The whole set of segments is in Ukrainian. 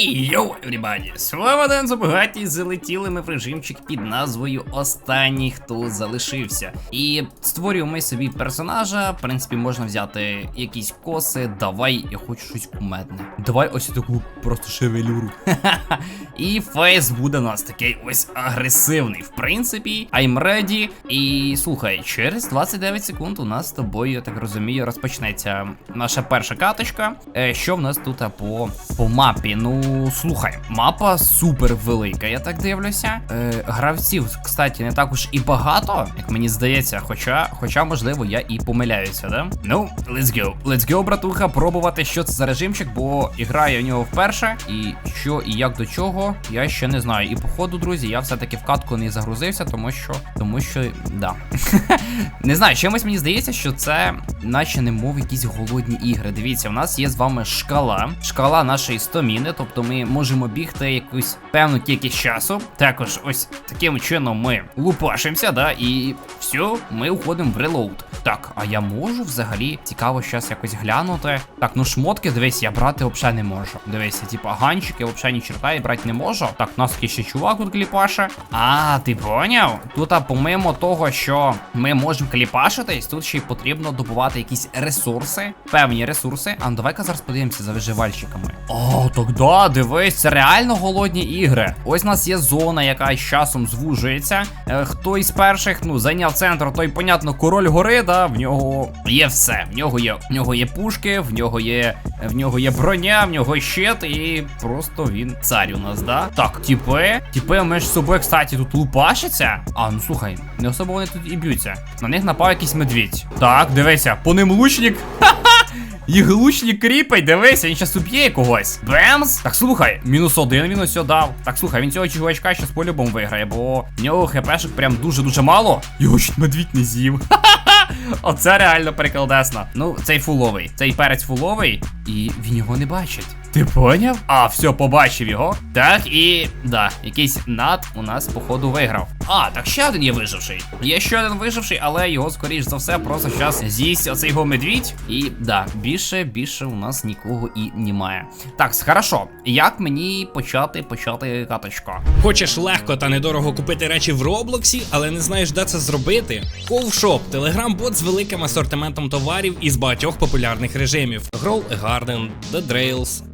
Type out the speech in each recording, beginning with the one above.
Хей, йоу, everybody! Слава день забагаті залетіли ми в режимчик під назвою Останній хто залишився. І створюємо ми собі персонажа. В принципі, можна взяти якісь коси. Давай, я хочу щось кумедне. Давай ось таку просто шевелюру. І фейс буде у нас такий ось агресивний. В принципі, I'm ready. І слухай, через 29 секунд у нас з тобою, я так розумію, розпочнеться наша перша каточка. Е, що в нас тут по, по мапі? Ну, слухай, мапа супер велика, я так дивлюся. Е, гравців, кстати, не так уж і багато, як мені здається. Хоча, хоча, можливо, я і помиляюся, да? Ну, let's go. Let's go, братуха, пробувати, що це за режимчик, бо граю в нього вперше. І що і як до чого, я ще не знаю. І походу, друзі, я все-таки в катку не загрузився, тому що. Тому що, да. не знаю, чимось мені здається, що це, наче не мов якісь голодні ігри. Дивіться, в нас є з вами шкала. Шкала нашої стоміни, тобто ми можемо бігти якусь певну кількість часу. Також ось таким чином ми лупашимося, да, і все, ми уходимо в релоуд. Так, а я можу взагалі цікаво зараз якось глянути. Так, ну шмотки, дивись, я брати взагалі не можу. Дивися, типа ганчики взагалі ні черта я брати не можу. Так, у нас ще чувак тут кліпаше. А, ти поняв? Тут, а помимо того, що ми можемо кліпашитись, тут ще й потрібно добувати якісь ресурси, певні ресурси. А ну давай-ка зараз подивимося за виживальщиками. О, так да, дивись, це реально голодні ігри. Ось у нас є зона, яка з часом звужується. Е, хто із перших, ну, зайняв центр, той, понятно, король гори, да, в нього є все. В нього є, в нього є пушки, в нього є, в нього є броня, в нього щит, і просто він цар у нас, да? Так, тіпи, тіпи між собою, кстати, тут лупашаться. А, ну слухай, не особо вони тут і б'ються. На них напав якийсь медвідь. Так, дивися, по ним лучник. Їх лучник кріпить, дивись, він щас уб'є когось. Бемс! Так слухай, мінус один він ось дав. Так слухай, він цього чувачка щас по-любому виграє, бо в нього хпшок прям дуже-дуже мало. Його чуть медвідь не з'їв. Оце реально приколдесно. Ну, цей фуловий. Цей перець фуловий, і він його не бачить. Ти поняв? А, все, побачив його. Так, і да, якийсь над у нас, походу, виграв. А, так ще один є виживший. Є ще один виживший, але його, скоріш за все, просто зараз з'їсть оцей його медвідь. І да, більше, більше у нас нікого і немає. Так, хорошо. Як мені почати почати каточку? Хочеш легко та недорого купити речі в Роблоксі, але не знаєш, де це зробити? Ковшоп телеграм-бот з великим асортиментом товарів із багатьох популярних режимів: Grow a Garden, The Drails,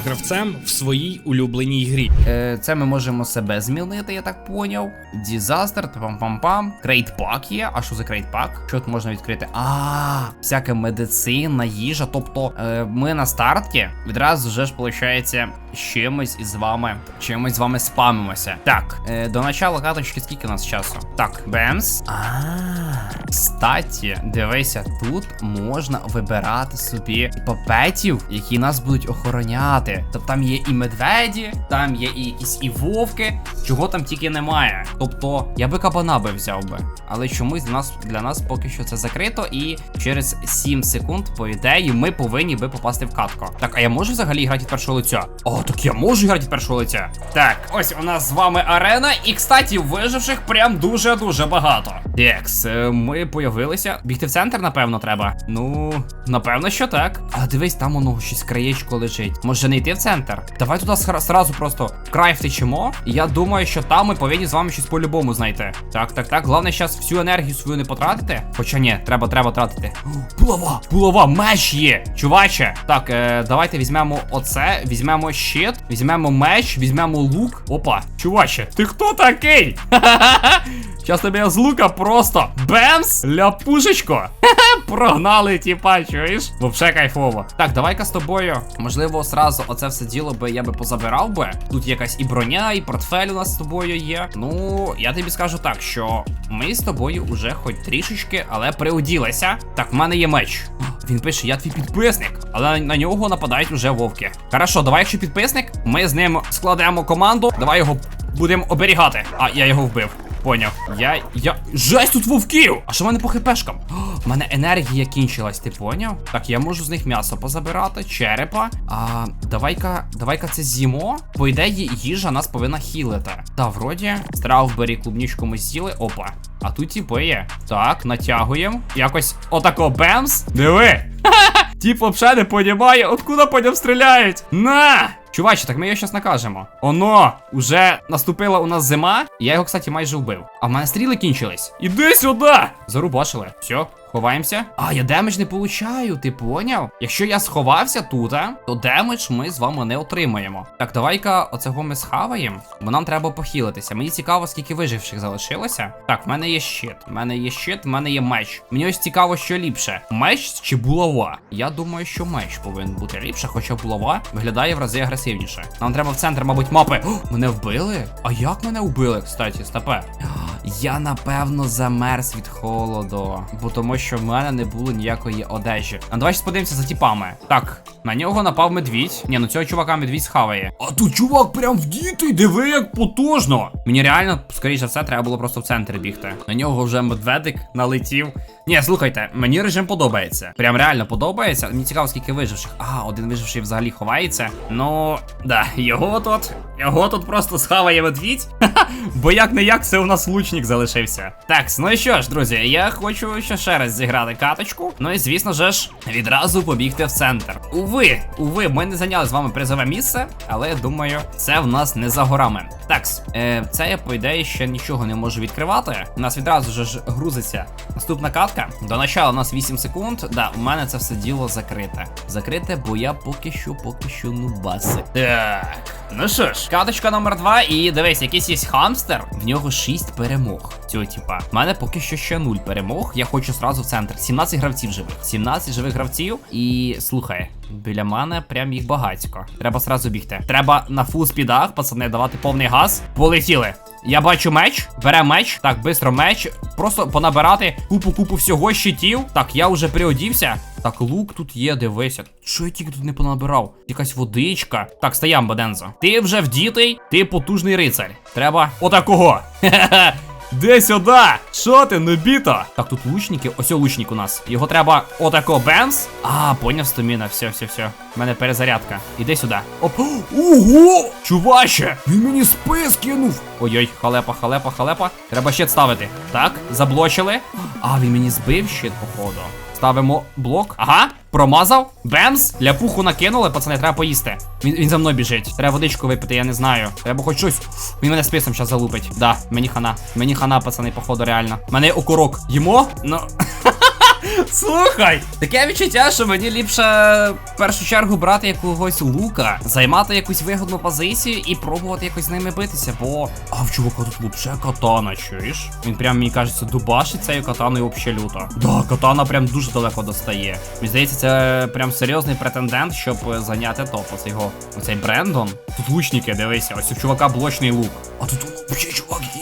гравцем в своїй улюбленій грі. Е, це ми можемо себе змінити, я так поняв. Дізастер, пам-пам-пам. Крейт пак є. А що за крейт пак? Що тут можна відкрити? А, всяка медицина, їжа. Тобто е, ми на старті відразу вже ж виходить чимось із вами. Чимось з вами спамимося. Так, е, до начала каточки скільки у нас часу? Так, бемс. А, кстати, дивися, тут можна вибирати собі попетів, які нас будуть охороняти. Тобто там є і медведі, там є і якісь і вовки, чого там тільки немає. Тобто я би кабана би взяв би. Але чомусь для нас для нас поки що це закрито, і через 7 секунд, по ідеї, ми повинні би попасти в катку. Так, а я можу взагалі грати від першого лиця? О, так я можу грати від першого лиця. Так, ось у нас з вами арена, і кстати, виживших прям дуже-дуже багато. Текс, е, ми появилися. Бігти в центр, напевно, треба. Ну, напевно, що так. А дивись, там воно щось краєчко лежить. Може не йти в центр? Давай туди сра- сразу просто край втечемо. Я думаю, що там ми повинні з вами щось по-любому знайти. Так, так, так. Головне зараз всю енергію свою не потратити. Хоча ні, треба, треба тратити. Булава! Булава, меч є! Чуваче! Так, е, давайте візьмемо оце, візьмемо щит, візьмемо меч, візьмемо лук. Опа, чуваче, ти хто такий? Ха-ха-ха! Щас тебе з лука просто бемс! Ляпушечко! Прогнали, тіпа, чуєш? Вообще кайфово. Так, давай-ка з тобою. Можливо, сразу оце все діло би я би позабирав би. Тут якась і броня, і портфель у нас з тобою є. Ну, я тобі скажу так, що ми з тобою уже хоч трішечки, але приуділися. Так, в мене є меч. Він пише, я твій підписник, але на нього нападають уже вовки. Хорошо, давай, якщо підписник, Ми з ним складемо команду. Давай його будемо оберігати. А, я його вбив. Поняв. Я. я. Жесть тут вовків! А що в мене по хпшкам? В мене енергія кінчилась, ти поняв? Так, я можу з них м'ясо позабирати, черепа. А давай-ка, давай-ка це з'їмо. По ідеї, їжа нас повинна хілити. Та, вроді, стравбері, клубнічку ми з'їли. Опа. А тут типу є. Так, натягуємо. Якось отако бемс. Диви. Тіп вообще не понімає, откуда по ньому стріляють. На! Чуваче, так ми його щас накажемо. Оно, уже наступила у нас зима. Я його, кстати, майже вбив. А в мене стріли кінчились. Іди сюди! Зарубашили. Все, ховаємося. А, я демедж не получаю, ти поняв? Якщо я сховався тут, то демедж ми з вами не отримаємо. Так, давай-ка оцього ми схаваємо, бо нам треба похилитися. Мені цікаво, скільки виживших залишилося. Так, в мене є щит. В мене є щит, в мене є меч. Мені ось цікаво, що ліпше: меч чи булава? Я думаю, що меч повинен бути ліпше, хоча булава виглядає в рази агресивніше. Нам треба в центр, мабуть, мапи. О, мене вбили? А як мене вбили, кстати, стопе? Я напевно замерз від холоду, бо тому що в мене не було ніякої одежі. А давай ще подивимося за тіпами. Так, на нього напав медвідь. Ні, ну цього чувака медвідь схаває. А тут чувак прям вдітий, диви, як потужно. Мені реально, скоріше за все, треба було просто в центр бігти. На нього вже медведик налетів. Ні, слухайте, мені режим подобається. Прям реально подобається. Мені цікаво, скільки виживших. А, один виживший взагалі ховається. Ну, да, його тут. Його тут просто схаває медвідь. Бо як не як, це у нас лучник залишився. Так, ну і що ж, друзі, я хочу ще ще раз зіграти каточку. Ну і звісно же ж, відразу побігти в центр. Уви, уви, ми не зайняли з вами призове місце, але я думаю, це в нас не за горами. Так, е, це я по ідеї ще нічого не можу відкривати. У нас відразу ж грузиться наступна катка. До начала у нас 8 секунд. Да, у мене це все діло закрите. Закрите, бо я поки що, поки що нубаси. Так. Ну що ж, каточка номер 2 і дивись, якийсь є хамстер, в нього 6 перемог. Цього типа. У мене поки що ще 0 перемог. Я хочу сразу в центр. 17 гравців живих. 17 живих гравців. І слухай, біля мене прям їх багатько. Треба сразу бігти. Треба на фул спідах, пацани, давати повний газ. Полетіли. Я бачу меч, бере меч. Так, бистро меч. Просто понабирати купу-купу всього щитів. Так, я вже приодівся. Так, лук тут є, дивися. Що я тільки тут не понабирав? Якась водичка. Так, стоям, Бадензо. Ти вже вдітий, ти потужний рицарь. Треба отакого. Хе-хе. Де сюди? Що ти, нобіто? Так, тут лучники. Ось лучник у нас. Його треба отако бемс. А, поняв стоміна. Все, все, все. У мене перезарядка. Іди сюди. Оп. Ого! Чуваче! Він мені спис кинув. Ой-ой, халепа, халепа, халепа. Треба щит ставити. Так, заблочили. А, він мені збив щит, походу. Ставимо блок. Ага, промазав. Бемс. Ляпуху накинули, пацани, треба поїсти. Він, він за мною біжить. Треба водичку випити, я не знаю. Треба хоч щось. Він мене списом зараз залупить. Да, мені хана. Мені хана, пацани, походу, реально. Мене окурок. Їмо? Ну. Слухай, таке відчуття, що мені ліпше в першу чергу брати якогось лука, займати якусь вигодну позицію і пробувати якось з ними битися, бо. А в чувака тут лучше катана, чуєш? Він прям, мені кажеться, дубашить цією катаною вообще люто. Да, катана прям дуже далеко достає. Мені здається, це прям серйозний претендент, щоб зайняти топ. Оцей його оцей Брендон. Тут лучники, дивися, ось у чувака блочний лук. А тут вообще чувак вдітий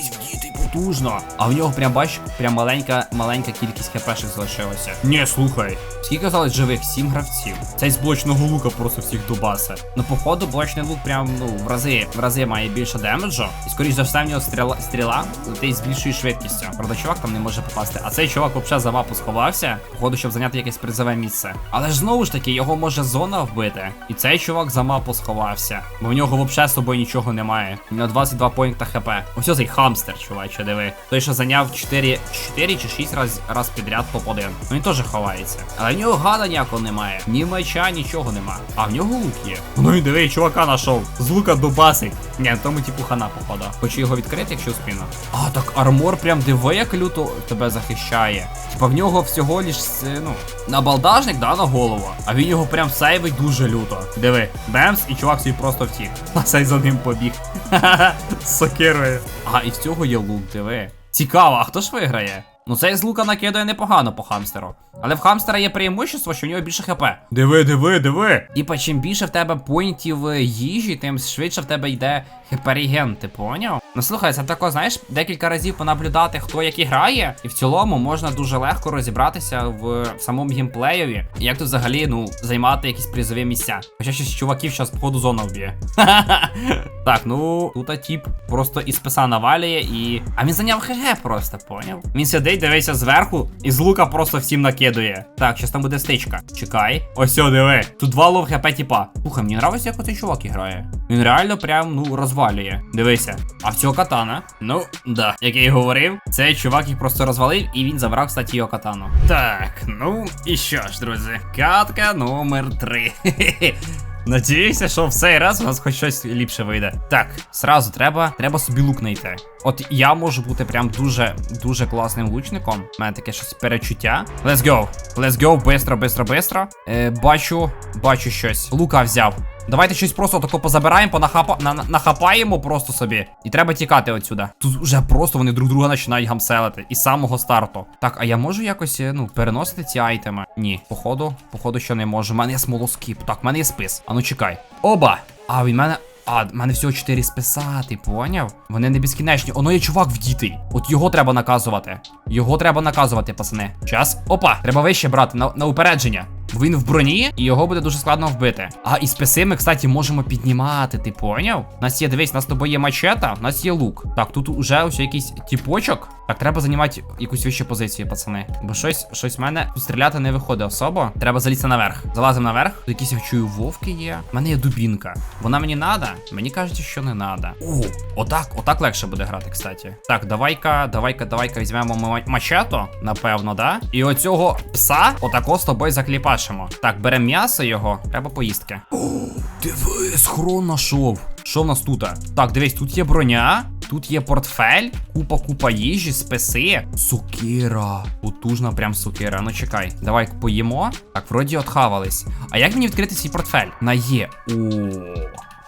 потужно. А в нього прям бач, прям маленька, маленька кількість хпшек залишилася. Ні, слухай. Скільки казалось живих? Сім гравців. Цей з блочного лука просто всіх дубасе. Ну, походу, блочний лук прям ну в рази в рази має більше демеджу. І скоріш за все в нього стріла стріла летить з більшою швидкістю. Правда, чувак там не може попасти. А цей чувак взагалі за мапу сховався, походу, щоб зайняти якесь призове місце. Але ж знову ж таки, його може зона вбити. І цей чувак за мапу сховався. Бо в нього взагалі з собою нічого немає. У нього 22 поінта хп. Ось цей хамстер, чуваче, диви. Той, що зайняв 4, 4 чи 6 раз, раз підряд топ-1. Ну він теж ховається. Але нього гада ніякого немає. Ні меча, нічого нема. А в нього лук є. Ну і диви, чувака знайшов. З лука дубасить. Ні, тому типу хана походу. Хочу його відкрити, якщо спину. А, так армор прям диви, як люто тебе захищає. Типа в нього всього е, ну, набалдажник, да, на голову. А він його прям сейвить дуже люто. Диви, бемс, і чувак свій просто втік. А цей за ним побіг. Ха-ха, з сокирою. А, і в цього є лук, диви. Цікаво, а хто ж виграє? Ну цей з лука накидає непогано по хамстеру. Але в хамстера є преимущество, що в нього більше хп. Диви, диви, диви. Типа, чим більше в тебе поінтів е, їжі, тим швидше в тебе йде хп-реген, ти поняв? Ну слухай, це тако, знаєш, декілька разів понаблюдати, хто як і грає, і в цілому можна дуже легко розібратися в самому геймплеєві, і як тут взагалі ну займати якісь призові місця. Хоча щось чуваків зараз походу зона вб'є. Так, ну тут тіп просто із писа навалює і. А він зайняв ХГ просто, поняв? Він сидить, дивиться зверху, і з лука просто всім накидує. Так, щас там буде стичка. Чекай. Ось диви. Тут два лов хп тіпа. Слухай, мені нравиться, як оцей чувак грає. Він реально прям ну розвалює. Дивися. А в цього катана. Ну, да. Як я і говорив, цей чувак їх просто розвалив, і він забрав, кстати, його катану. Так, ну і що ж, друзі, катка номер 3. Надіюся, що в цей раз у нас хоч щось ліпше вийде. Так, сразу треба, треба собі лук знайти. От я можу бути прям дуже дуже класним лучником. У мене таке щось перечуття. Let's go. Let's go, бистро, бистро, бистро. Е, бачу, бачу щось. Лука взяв. Давайте щось просто тако позабираємо, понахапа... на... на- нахапаємо просто собі. І треба тікати отсюда. Тут вже просто вони друг друга починають гамселити. Із самого старту. Так, а я можу якось, е, ну, переносити ці айтеми? Ні, походу, походу, що не можу. У мене є смолоскіп. Так, в мене є спис. А ну чекай. Оба! А, він мене. А, в мене всього 4 списа, ти поняв? Вони не безкінечні. Оно є чувак вдітий. От його треба наказувати. Його треба наказувати, пацани. Час. Опа, треба вище брати на, на упередження. Він в броні, і його буде дуже складно вбити. А і списи ми, кстати, можемо піднімати, ти поняв? У нас є, дивись, у нас з тобою є мачета, у нас є лук. Так, тут уже ось якийсь тіпочок. Так, треба займати якусь вищу позицію, пацани. Бо щось, щось в мене стріляти не виходить особо. Треба залізти наверх. Залазимо наверх. Тут якісь я чую вовки є. У мене є дубінка. Вона мені надо? Мені кажуть, що не надо. О, отак, отак легше буде грати, кстати. Так, давай-ка, давай-ка, давай-ка візьмемо ма- мачето, напевно, да? І оцього пса отако з тобою закліпашимо. Так, беремо м'ясо його, треба поїстки. О, диви, схрон нашов. Що в нас тут? Так, дивись, тут є броня, тут є портфель, купа купа їжі, списи. Сукира. Потужна прям сукира. Ну чекай, давай поїмо. Так, вроді отхавались. А як мені відкрити свій портфель? На є. О.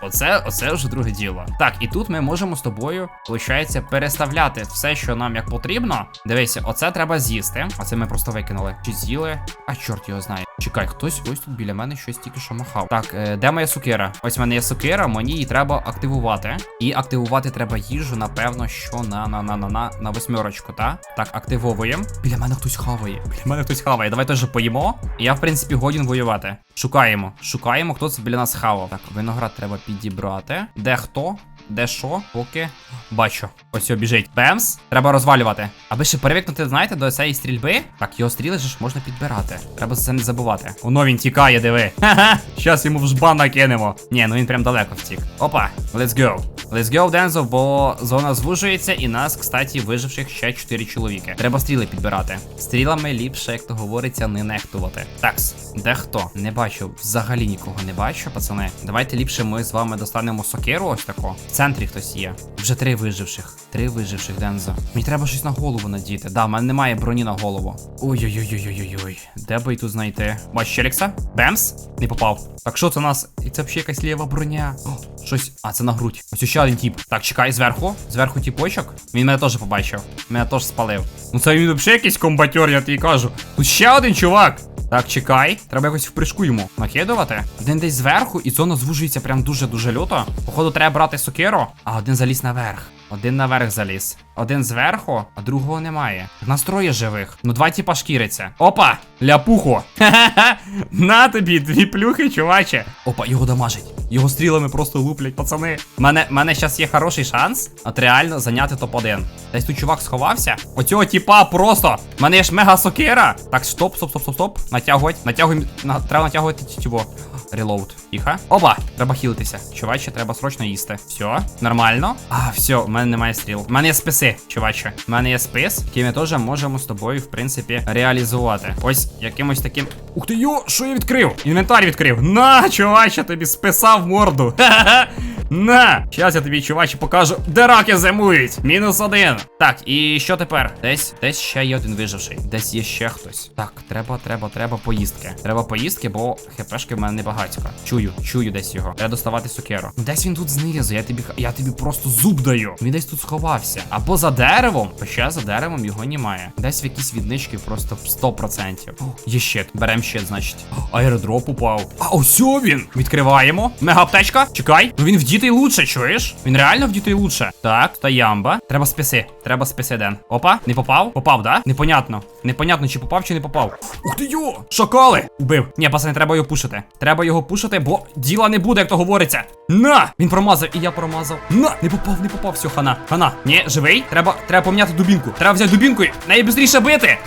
Оце, оце вже друге діло. Так, і тут ми можемо з тобою, виходить, переставляти все, що нам як потрібно. Дивися, оце треба з'їсти. Оце ми просто викинули. Чи з'їли? А чорт його знає. Чекай, хтось ось тут біля мене щось тільки що махав. Так, е, де моя сукира? Ось в мене є сукира, мені її треба активувати. І активувати треба їжу, напевно, що на на на на на на восьмерочку, та? Так, активовуємо. Біля мене хтось хаває. Біля мене хтось хаває. Давай теж поїмо. Я, в принципі, годен воювати. Шукаємо. Шукаємо, хто це біля нас хавав. Так, виноград треба підібрати. Де хто? Де що? Поки бачу. Ось його біжить. Бемс. Треба розвалювати. Аби ще перевикнути, знаєте, до цієї стрільби. Так, його стріли ж можна підбирати. Треба за це не забувати. Воно він тікає, диви. Ха-ха. Щас йому в жбан накинемо. Ні, ну він прям далеко втік. Опа, let's go. Let's go, Дензо, бо зона звужується, і нас, кстати, виживших ще 4 чоловіки. Треба стріли підбирати. Стрілами ліпше, як то говориться, не нехтувати. Такс, де хто? Не бачу, взагалі нікого не бачу, пацани. Давайте ліпше ми з вами достанемо сокиру, ось тако. В центрі хтось є. Вже три виживших. Три виживших, Дензо. Мені треба щось на голову надіти. Да, в мене немає броні на голову. Ой-ой-ой-ой-ой-ой. Де би тут знайти? Бачиш Челікса? Бемс? Не попав. Так що це у нас? І це взагалі якась ліва броня. О, щось. А, це на грудь. Ось ще один тіп. Так, чекай, зверху. Зверху тіпочок. Він мене теж побачив. Мене теж спалив. Ну це він взагалі якийсь комбатьор, я тобі кажу. Тут ще один чувак. Так, чекай. Треба якось впришку йому накидувати. Один десь зверху, і зона звужується прям дуже-дуже люто. Походу, треба брати сокиру, а один заліз наверх. Один наверх заліз. Один зверху, а другого немає. В нас троє живих. Ну два тіпа шкіриться. Опа! Ляпухо! Ха-ха-ха! На тобі дві плюхи, чуваче. Опа, його дамажить. Його стрілами просто луплять, пацани. Мене, мене зараз є хороший шанс, от реально зайняти топ-1. Десь тут чувак сховався. Оцього тіпа просто. В мене є ж мега сокира. Так, стоп, стоп, стоп, стоп, стоп. Натягувати. Натягуємо. На, треба натягувати тітіво. Релоуд. Тихо. Оба! Треба хілитися. Чуваче, треба срочно їсти. Все, нормально. А, все, в мене немає стріл. У мене є списи, чуваче. У мене є спис, який ми теж можемо з тобою, в принципі, реалізувати. Ось якимось таким. Ух ти йо, що я відкрив? Інвентар відкрив. На, чуваче, тобі списав морду. Ха-ха-ха. На! Щас я тобі, чуваче, покажу, де раки зимують. Мінус один. Так, і що тепер? Десь, десь ще є один виживший. Десь є ще хтось. Так, треба, треба, треба поїздки. Треба поїздки, бо хпшки в мене небагатько. Чую, чую десь його. Треба доставати сукеру. Десь він тут знизу. Я тобі, я тобі просто зуб даю. Він десь тут сховався. Або за деревом, хоча за деревом його немає. Десь в якісь віднички просто 100%. О, є щит. Берем щит, значить. Аеродроп упав. А ось він. Відкриваємо. Мега аптечка. Чекай. Ну він вдітий дітей лучше, чуєш? Він реально в дітей лучше. Так, та ямба. Треба списи. Треба списи, Ден. Опа, не попав? Попав, да? Непонятно. Непонятно, чи попав, чи не попав. Ух ти йо! Шакали! Убив. Ні, пацани, треба його пушити. Треба його пушити, бо діла не буде, як то говориться. На! Він промазав, і я промазав. На! Не попав, не попав, все, хана. Хана. Ні, живий? Треба, треба поміняти дубінку. Треба взяти дубінку. швидше бити.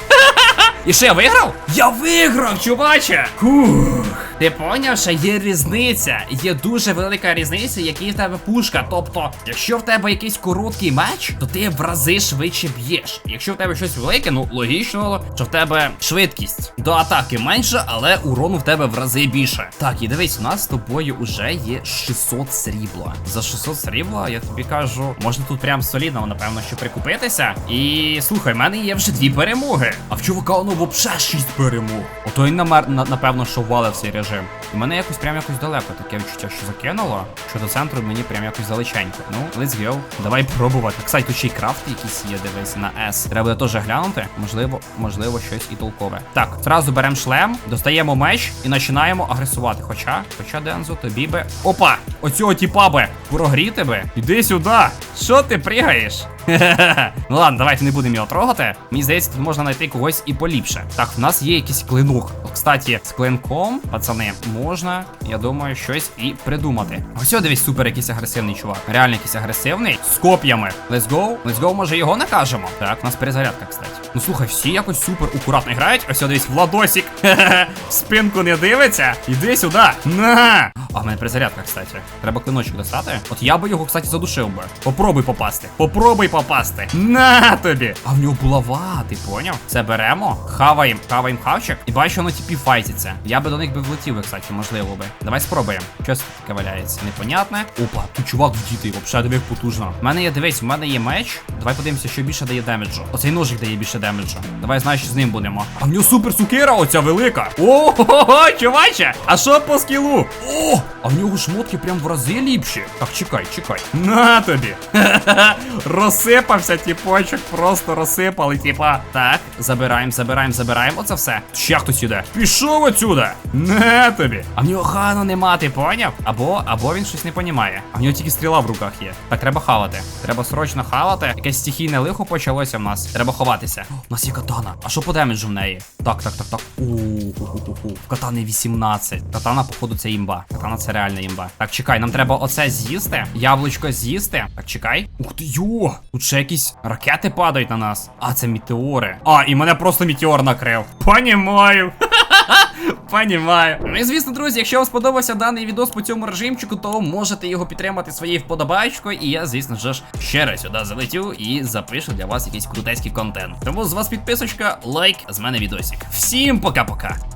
І що я виграв? Я виграв, чуваче! Фух. Ти поняв, що є різниця. Є дуже велика різниця, який в тебе пушка. Тобто, якщо в тебе якийсь короткий меч, то ти в рази швидше б'єш. Якщо в тебе щось велике, ну логічно, що в тебе швидкість до атаки менша, але урону в тебе в рази більше. Так, і дивись, у нас з тобою вже є 600 срібла. За 600 срібла, я тобі кажу, можна тут прям солідно, напевно, що прикупитися. І слухай, в мене є вже дві перемоги. А в чувака воно взагалі 6 перемог. Ото він намер, на, напевно, що валив цей режим. І мене якось прям якось далеко таке відчуття, що закинуло. Що до центру мені прям якось далеченько. Ну, let's go. Давай пробувати. Кстати, тут ще й крафт якийсь є, дивись, на S. Треба буде теж глянути. Можливо, можливо, щось і толкове. Так, зразу беремо шлем, достаємо меч і починаємо агресувати. Хоча, хоча Дензо, тобі би. Опа! Оцього тіпа би прогріти би. Іди сюди. Що ти пригаєш? ну ладно, давайте не будемо його трогати. Мені здається, тут можна знайти когось і поліпше. Так, в нас є якийсь клинок. Кстати, з клинком, пацани, можна, я думаю, щось і придумати. Ось дивись, супер якийсь агресивний чувак. Реально якийсь агресивний. З коп'ями. Let's go. Let's go, може його накажемо. Так, у нас перезарядка, кстати. Ну слухай, всі якось супер акуратно грають. Ось дивись, Владосік. Спинку не дивиться. Іди сюди. На! А в мене перезарядка, кстати. Треба клиночок достати. От я би його, кстати, задушив би. Попробуй попасти. Попробуй попасти. На тобі! А в нього булава, ти поняв? Це беремо, хаваємо, хаваємо хавчик, і бачу, воно типі файтиться. Я би до них би влетів, кстати, можливо би. Давай спробуємо. Щось таке валяється. Непонятне. Опа, тут чувак в діти, взагалі диви потужно. У мене є, дивись, у мене є меч. Давай подивимося, що більше дає демеджу. Оцей ножик дає більше демеджу. Давай, знаєш, з ним будемо. А в нього супер сукера, оця велика. О-хо-хо, чуваче! А що по скілу? О! А в нього шмотки прям в рази ліпші. Так, чекай, чекай. На тобі. Розсипався, тіпочок, просто розсипали, типа. Так, забираємо, забираємо, забираємо. Оце все. Ще хтось іде. Пішов отсюда. На тобі. А в нього хану нема, ти поняв? Або, або він щось не понімає. А в нього тільки стріла в руках є. Так, треба хавати. Треба срочно хавати. Якесь стихійне лихо почалося в нас. Треба ховатися. У нас є катана. А що по демеджу в неї? Так, так, так, так. У-ху-ху-ху. В катани 18. Катана, походу, це імба. Катана це реальна імба. Так, чекай, нам треба оце з'їсти. Яблучко з'їсти. Так, чекай. Ух ти йо! Тут ще якісь ракети падають на нас. А, це метеори. А, і мене просто метеор накрив. Понімаю. Понімаю. Ну і звісно, друзі, якщо вам сподобався даний відос по цьому режимчику, то можете його підтримати своєю вподобайкою. І я, звісно ж, ще раз сюди залетю і запишу для вас якийсь крутецький контент. Тому з вас підписочка, лайк, з мене відосик. Всім пока-пока.